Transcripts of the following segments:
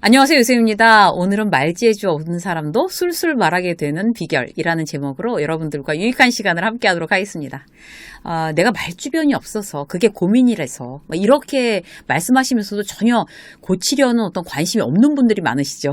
안녕하세요. 유세입니다. 오늘은 말지혜주 없는 사람도 술술 말하게 되는 비결이라는 제목으로 여러분들과 유익한 시간을 함께 하도록 하겠습니다. 아, 내가 말주변이 없어서 그게 고민이라서 뭐 이렇게 말씀하시면서도 전혀 고치려는 어떤 관심이 없는 분들이 많으시죠.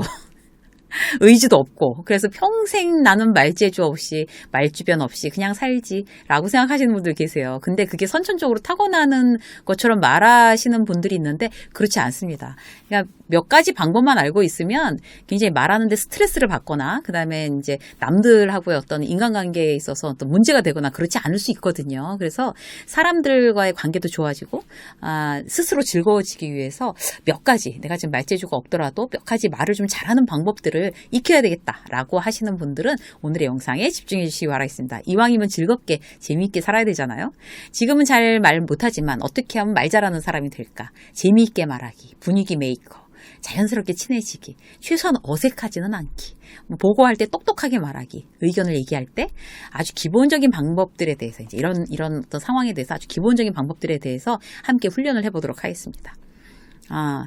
의지도 없고 그래서 평생 나는 말재주 없이 말주변 없이 그냥 살지라고 생각하시는 분들 계세요. 근데 그게 선천적으로 타고나는 것처럼 말하시는 분들이 있는데 그렇지 않습니다. 그러니까 몇 가지 방법만 알고 있으면 굉장히 말하는데 스트레스를 받거나 그다음에 이제 남들하고의 어떤 인간관계에 있어서 어떤 문제가 되거나 그렇지 않을 수 있거든요. 그래서 사람들과의 관계도 좋아지고 아, 스스로 즐거워지기 위해서 몇 가지 내가 지금 말재주가 없더라도 몇 가지 말을 좀 잘하는 방법들을 익혀야 되겠다라고 하시는 분들은 오늘의 영상에 집중해 주시기 바라겠습니다. 이왕이면 즐겁게 재미있게 살아야 되잖아요. 지금은 잘 말 못하지만 어떻게 하면 말 잘하는 사람이 될까? 재미있게 말하기, 분위기 메이커. 자연스럽게 친해지기, 최소한 어색하지는 않기, 뭐 보고할 때 똑똑하게 말하기, 의견을 얘기할 때 아주 기본적인 방법들에 대해서 이제 이런 이런 어떤 상황에 대해서 아주 기본적인 방법들에 대해서 함께 훈련을 해보도록 하겠습니다. 아,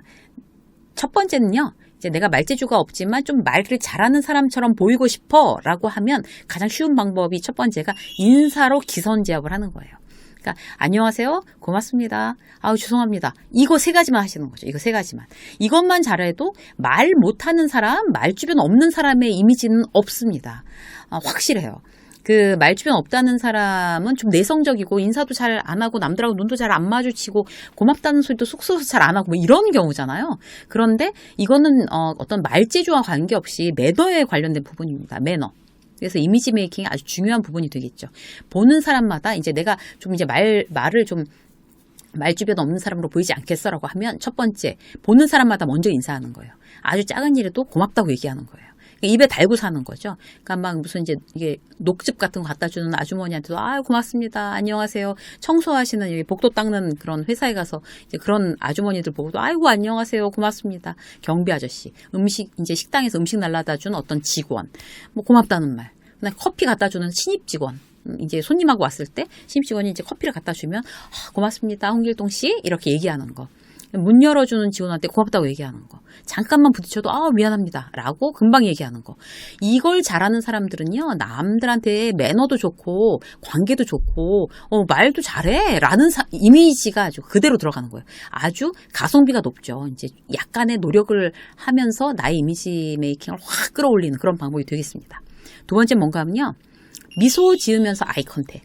첫 번째는요. 이제 내가 말재주가 없지만 좀 말을 잘하는 사람처럼 보이고 싶어 라고 하면 가장 쉬운 방법이 첫 번째가 인사로 기선 제압을 하는 거예요. 그러니까 안녕하세요. 고맙습니다. 아우 죄송합니다. 이거 세 가지만 하시는 거죠. 이거 세 가지만. 이것만 잘해도 말 못하는 사람, 말 주변 없는 사람의 이미지는 없습니다. 아, 확실해요. 그 말 주변 없다는 사람은 좀 내성적이고 인사도 잘 안 하고 남들하고 눈도 잘 안 마주치고 고맙다는 소리도 쏙쏙 잘안 하고 뭐 이런 경우잖아요. 그런데 이거는 어, 어떤 말재주와 관계없이 매너에 관련된 부분입니다. 매너. 그래서 이미지 메이킹이 아주 중요한 부분이 되겠죠. 보는 사람마다 이제 내가 좀 이제 말, 말을 좀 말주변 없는 사람으로 보이지 않겠어라고 하면 첫 번째, 보는 사람마다 먼저 인사하는 거예요. 아주 작은 일에도 고맙다고 얘기하는 거예요. 입에 달고 사는 거죠. 그러니까 막 무슨 이제 이게 녹즙 같은 거 갖다 주는 아주머니한테도 아 고맙습니다. 안녕하세요. 청소하시는 여기 복도 닦는 그런 회사에 가서 이제 그런 아주머니들 보고도 아이고 안녕하세요. 고맙습니다. 경비 아저씨. 음식 이제 식당에서 음식 날라다 준 어떤 직원. 뭐 고맙다는 말. 그다음 커피 갖다 주는 신입 직원. 음, 이제 손님하고 왔을 때 신입 직원이 이제 커피를 갖다 주면 아, 고맙습니다. 홍길동 씨 이렇게 얘기하는 거. 문 열어주는 직원한테 고맙다고 얘기하는 거. 잠깐만 부딪혀도 아 미안합니다. 라고 금방 얘기하는 거. 이걸 잘하는 사람들은요. 남들한테 매너도 좋고 관계도 좋고 어, 말도 잘해. 라는 사, 이미지가 아주 그대로 들어가는 거예요. 아주 가성비가 높죠. 이제 약간의 노력을 하면서 나의 이미지 메이킹을 확 끌어올리는 그런 방법이 되겠습니다. 두 번째 뭔가 하면요. 미소 지으면서 아이 컨택.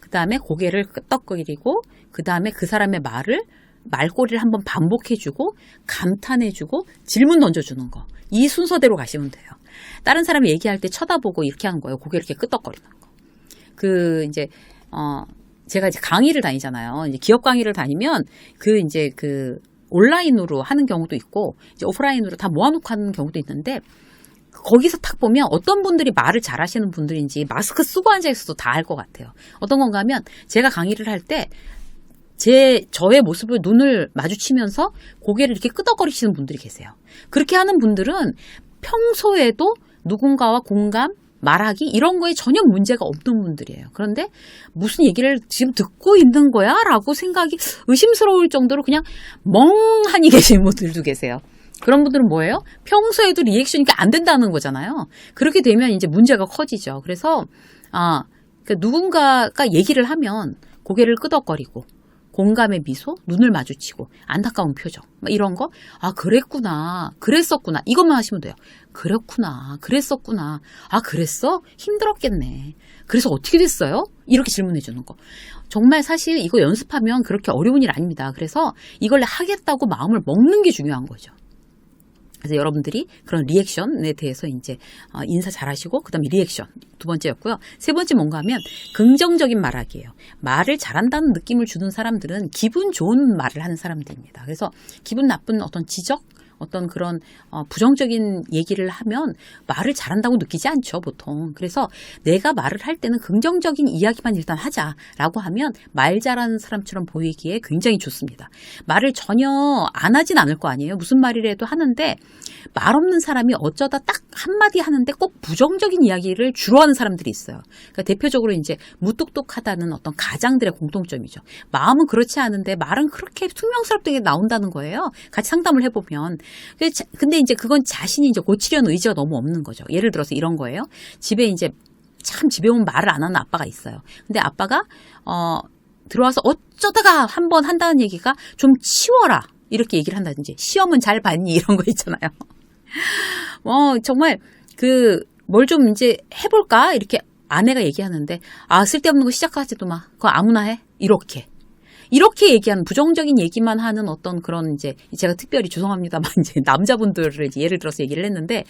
그 다음에 고개를 끄덕거리고 그 다음에 그 사람의 말을 말꼬리를 한번 반복해주고 감탄해주고 질문 던져주는 거. 이 순서대로 가시면 돼요. 다른 사람이 얘기할 때 쳐다보고 이렇게 하는 거예요. 고개 이렇게 끄덕거리는 거. 그 이제 어 제가 이제 강의를 다니잖아요. 이제 기업 강의를 다니면 그 이제 그 온라인으로 하는 경우도 있고 이제 오프라인으로 다 모아놓고 하는 경우도 있는데 거기서 딱 보면 어떤 분들이 말을 잘하시는 분들인지 마스크 쓰고 앉아 있어도 다 알 것 같아요. 어떤 건가 하면 제가 강의를 할 때 제 저의 모습을 눈을 마주치면서 고개를 이렇게 끄덕거리시는 분들이 계세요. 그렇게 하는 분들은 평소에도 누군가와 공감, 말하기 이런 거에 전혀 문제가 없는 분들이에요. 그런데 무슨 얘기를 지금 듣고 있는 거야? 라고 생각이 의심스러울 정도로 그냥 멍하니 계신 분들도 계세요. 그런 분들은 뭐예요? 평소에도 리액션이 안 된다는 거잖아요. 그렇게 되면 이제 문제가 커지죠. 그래서 아, 그러니까 누군가가 얘기를 하면 고개를 끄덕거리고 공감의 미소, 눈을 마주치고 안타까운 표정, 이런 거. 아, 그랬구나. 그랬었구나. 이것만 하시면 돼요. 그렇구나. 그랬었구나. 아, 그랬어? 힘들었겠네. 그래서 어떻게 됐어요? 이렇게 질문해 주는 거. 정말 사실 이거 연습하면 그렇게 어려운 일 아닙니다. 그래서 이걸 하겠다고 마음을 먹는 게 중요한 거죠. 그래서 여러분들이 그런 리액션에 대해서 이제 어, 인사 잘하시고 그다음에 리액션 두 번째였고요. 세 번째 뭔가 하면 긍정적인 말하기예요. 말을 잘한다는 느낌을 주는 사람들은 기분 좋은 말을 하는 사람들입니다. 그래서 기분 나쁜 어떤 지적 어떤 그런 어, 부정적인 얘기를 하면 말을 잘한다고 느끼지 않죠, 보통. 그래서 내가 말을 할 때는 긍정적인 이야기만 일단 하자라고 하면 말 잘하는 사람처럼 보이기에 굉장히 좋습니다. 말을 전혀 안 하진 않을 거 아니에요. 무슨 말이라도 하는데 말 없는 사람이 어쩌다 딱 한마디 하는데 꼭 부정적인 이야기를 주로 하는 사람들이 있어요. 그러니까 대표적으로 이제 무뚝뚝하다는 어떤 가장들의 공통점이죠. 마음은 그렇지 않은데 말은 그렇게 퉁명스럽게 나온다는 거예요. 같이 상담을 해보면. 근데 이제 그건 자신이 이제 고치려는 의지가 너무 없는 거죠. 예를 들어서 이런 거예요. 집에 이제 참 집에 오면 말을 안 하는 아빠가 있어요. 근데 아빠가 어 들어와서 어쩌다가 한 번 한다는 얘기가 좀 치워라. 이렇게 얘기를 한다든지 시험은 잘 봤니 이런 거 있잖아요. 어 정말 그 뭘 좀 이제 해볼까 이렇게 아내가 얘기하는데 아 쓸데없는 거 시작하지도 마. 그거 아무나 해. 이렇게. 이렇게 얘기하는 부정적인 얘기만 하는 어떤 그런 이제 제가 특별히 죄송합니다만 이제 남자분들을 예를 들어서 얘기를 했는데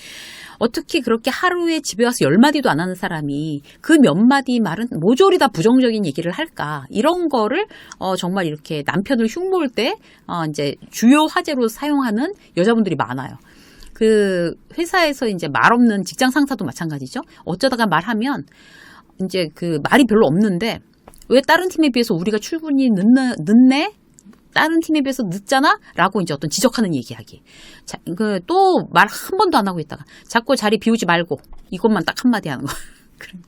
어떻게 그렇게 하루에 집에 와서 열 마디도 안 하는 사람이 그 몇 마디 말은 모조리 다 부정적인 얘기를 할까 이런 거를 어 정말 이렇게 남편을 흉모을 때어 이제 주요 화제로 사용하는 여자분들이 많아요. 그 회사에서 이제 말 없는 직장 상사도 마찬가지죠. 어쩌다가 말하면 이제 그 말이 별로 없는데 왜 다른 팀에 비해서 우리가 출근이 늦네, 늦네? 다른 팀에 비해서 늦잖아? 라고 이제 어떤 지적하는 얘기하기. 자, 그, 또 말 한 번도 안 하고 있다가 자꾸 자리 비우지 말고 이것만 딱 한마디 하는 거.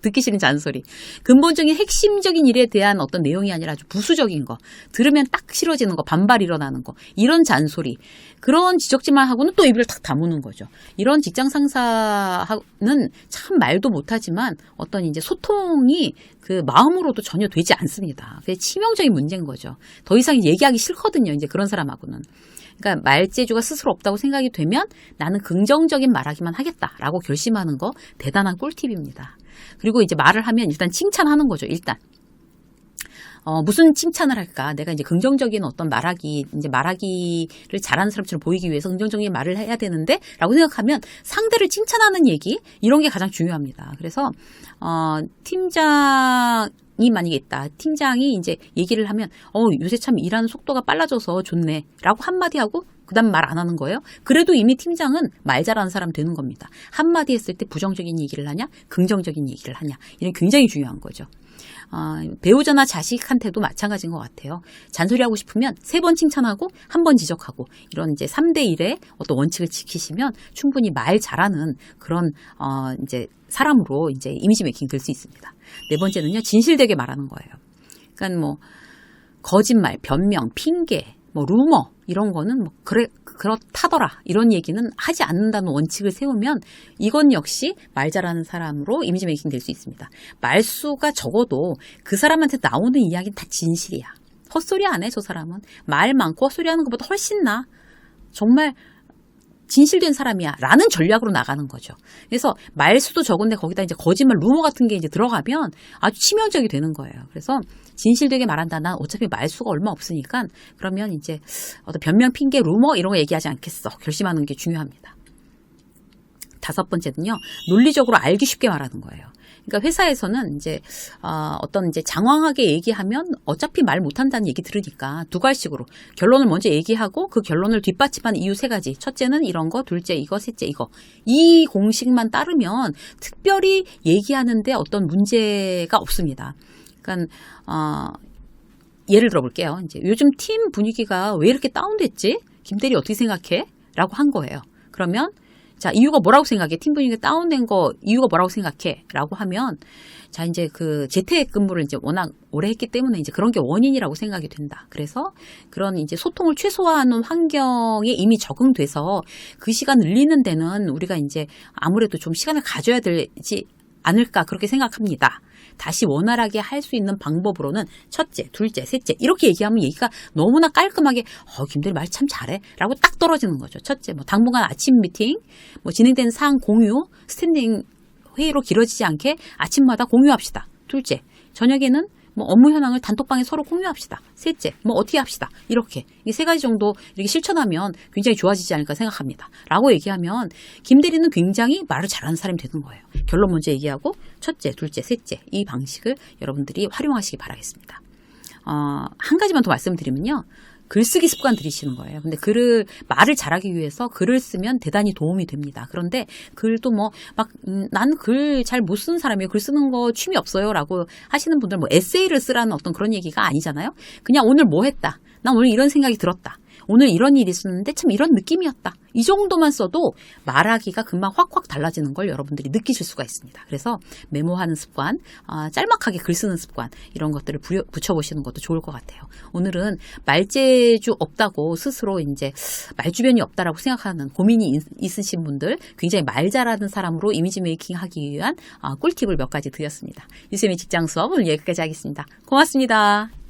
듣기 싫은 잔소리. 근본적인 핵심적인 일에 대한 어떤 내용이 아니라 아주 부수적인 거. 들으면 딱 싫어지는 거, 반발 일어나는 거. 이런 잔소리. 그런 지적질만 하고는 또 입을 탁 다무는 거죠. 이런 직장 상사는 참 말도 못하지만 어떤 이제 소통이 그 마음으로도 전혀 되지 않습니다. 그게 치명적인 문제인 거죠. 더 이상 얘기하기 싫거든요. 이제 그런 사람하고는. 그러니까 말재주가 스스로 없다고 생각이 되면 나는 긍정적인 말하기만 하겠다라고 결심하는 거 대단한 꿀팁입니다. 그리고 이제 말을 하면 일단 칭찬하는 거죠. 일단. 어, 무슨 칭찬을 할까? 내가 이제 긍정적인 어떤 말하기, 이제 말하기를 잘하는 사람처럼 보이기 위해서 긍정적인 말을 해야 되는데, 라고 생각하면 상대를 칭찬하는 얘기, 이런 게 가장 중요합니다. 그래서, 어, 팀장, 이 만약에 있다. 팀장이 이제 얘기를 하면, 어, 요새 참 일하는 속도가 빨라져서 좋네. 라고 한마디 하고, 그 다음 말 안 하는 거예요? 그래도 이미 팀장은 말 잘하는 사람 되는 겁니다. 한마디 했을 때 부정적인 얘기를 하냐, 긍정적인 얘기를 하냐. 이런 굉장히 중요한 거죠. 어, 배우자나 자식한테도 마찬가지인 것 같아요. 잔소리하고 싶으면 세 번 칭찬하고 한 번 지적하고 이런 이제 3대 1의 어떤 원칙을 지키시면 충분히 말 잘하는 그런 어, 이제 사람으로 이제 이미지 메이킹 될 수 있습니다. 네 번째는요, 진실되게 말하는 거예요. 그러니까 뭐, 거짓말, 변명, 핑계, 뭐, 루머, 이런 거는 뭐, 그래, 그렇다더라. 이런 얘기는 하지 않는다는 원칙을 세우면 이건 역시 말 잘하는 사람으로 이미지 메이킹 될 수 있습니다. 말수가 적어도 그 사람한테 나오는 이야기는 다 진실이야. 헛소리 안 해, 저 사람은. 말 많고 헛소리 하는 것보다 훨씬 나. 정말 진실된 사람이야. 라는 전략으로 나가는 거죠. 그래서 말수도 적은데 거기다 이제 거짓말, 루머 같은 게 이제 들어가면 아주 치명적이 되는 거예요. 그래서 진실되게 말한다. 난 어차피 말수가 얼마 없으니까 그러면 이제 어떤 변명, 핑계, 루머 이런 거 얘기하지 않겠어. 결심하는 게 중요합니다. 다섯 번째는요, 논리적으로 알기 쉽게 말하는 거예요. 그러니까 회사에서는 이제 어, 어떤 이제 장황하게 얘기하면 어차피 말 못한다는 얘기 들으니까 두 갈식으로 결론을 먼저 얘기하고 그 결론을 뒷받침한 이유 세 가지. 첫째는 이런 거, 둘째 이거, 셋째 이거. 이 공식만 따르면 특별히 얘기하는데 어떤 문제가 없습니다. 그러니까 어, 예를 들어볼게요. 이제 요즘 팀 분위기가 왜 이렇게 다운됐지? 김대리 어떻게 생각해? 라고 한 거예요. 그러면 자, 이유가 뭐라고 생각해? 팀 분위기가 다운된 거 이유가 뭐라고 생각해? 라고 하면 자, 이제 그 재택 근무를 이제 워낙 오래 했기 때문에 이제 그런 게 원인이라고 생각이 된다. 그래서 그런 이제 소통을 최소화하는 환경에 이미 적응돼서 그 시간 늘리는 데는 우리가 이제 아무래도 좀 시간을 가져야 되지 않을까 그렇게 생각합니다. 다시 원활하게 할 수 있는 방법으로는 첫째, 둘째, 셋째 이렇게 얘기하면 얘기가 너무나 깔끔하게 어 김대리 말 참 잘해 라고 딱 떨어지는 거죠. 첫째, 뭐 당분간 아침 미팅, 뭐 진행되는 사항 공유, 스탠딩 회의로 길어지지 않게 아침마다 공유합시다. 둘째, 저녁에는 뭐 업무 현황을 단톡방에 서로 공유합시다. 셋째, 뭐 어떻게 합시다. 이렇게 이 세 가지 정도 이렇게 실천하면 굉장히 좋아지지 않을까 생각합니다. 라고 얘기하면 김 대리는 굉장히 말을 잘하는 사람이 되는 거예요. 결론 먼저 얘기하고 첫째, 둘째, 셋째 이 방식을 여러분들이 활용하시기 바라겠습니다. 어, 한 가지만 더 말씀드리면요. 글쓰기 습관 들이시는 거예요. 근데 글을 말을 잘하기 위해서 글을 쓰면 대단히 도움이 됩니다. 그런데 글도 뭐 막 난 글 잘 못 쓰는 사람이에요. 글 쓰는 거 취미 없어요라고 하시는 분들 뭐 에세이를 쓰라는 어떤 그런 얘기가 아니잖아요. 그냥 오늘 뭐 했다. 난 오늘 이런 생각이 들었다. 오늘 이런 일이 있었는데 참 이런 느낌이었다. 이 정도만 써도 말하기가 금방 확확 달라지는 걸 여러분들이 느끼실 수가 있습니다. 그래서 메모하는 습관, 아, 짤막하게 글 쓰는 습관 이런 것들을 부려, 붙여보시는 것도 좋을 것 같아요. 오늘은 말재주 없다고 스스로 이제 말주변이 없다라고 생각하는 고민이 있, 있으신 분들 굉장히 말 잘하는 사람으로 이미지 메이킹 하기 위한 아, 꿀팁을 몇 가지 드렸습니다. 유쌤의 직장 수업 오늘 여기까지 하겠습니다. 고맙습니다.